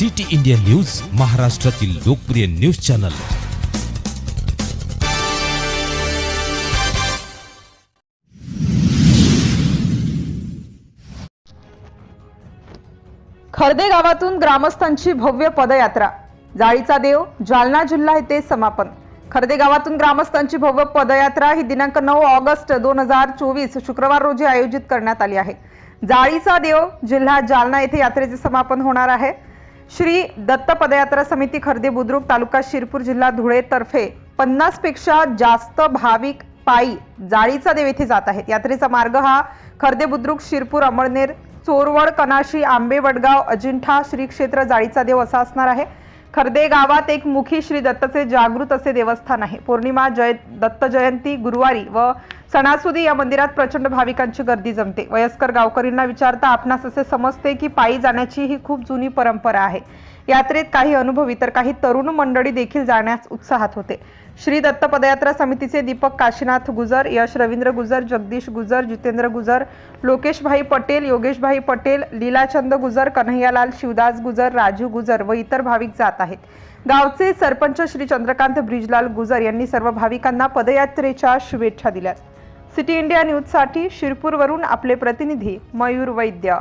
City India news महाराष्ट्रातील लोकप्रिय news channel. Kharde गावातून ग्रामस्थांची भव्य पदयात्रा. जाळीचा देव जालना जिल्हा येथे समापन. खर्दे गावातून ग्रामस्थांची भव्य पदयात्रा ही दिनांक नऊ ऑगस्ट दोन हजार चोवीस शुक्रवार रोजी आयोजित करण्यात आली आहे. जाळीचा देव जिल्हा जालना येथे यात्रेचे समापन होणार आहे. श्री दत्त पदयात्रा समिती खर्दे बुद्रुक तालुका शिरपूर जिल्हा धुळे तर्फे पन्नासपेक्षा जास्त भाविक पायी जाळीचा देव येथे जात आहेत. यात्रेचा मार्ग हा खर्दे बुद्रुक शिरपूर अमळनेर चोरवड कनाशी आंबे वडगाव अजिंठा श्री क्षेत्र जाळीचा देव असा असणार आहे. खर्दे गावात एक मुखी श्री दत्तचे जागृत असे देवस्थान आहे. पौर्णिमा जय दत्त जयंती गुरुवारी व सणासुदी या मंदिरात प्रचंड भाविकांची गर्दी जमते. वयस्कर गावकरींना विचारता आपणास असे समजते की पायी जाण्याची ही खूप जुनी परंपरा आहे. यात्रेत काही अनुभवी तर काही तरुण मंडळी देखील जाण्यास उत्साहात होते. श्री दत्त पदयात्रा समितीचे दीपक काशीनाथ गुजर यश रवींद्र गुजर जगदीश गुजर जितेंद्र गुजर लोकेशभाई पटेल योगेशभाई पटेल लीलाचंद गुजर कन्हैयालाल शिवदास गुजर राजू गुजर व इतर भाविक जात आहेत. गावचे सरपंच श्री चंद्रकांत ब्रिजलाल गुजर यांनी सर्व भाविकांना पदयात्रेच्या शुभेच्छा दिल्या सिटी इंडिया न्यूजसाठी शिरपूरवरून आपले प्रतिनिधी मयूर वैद्य.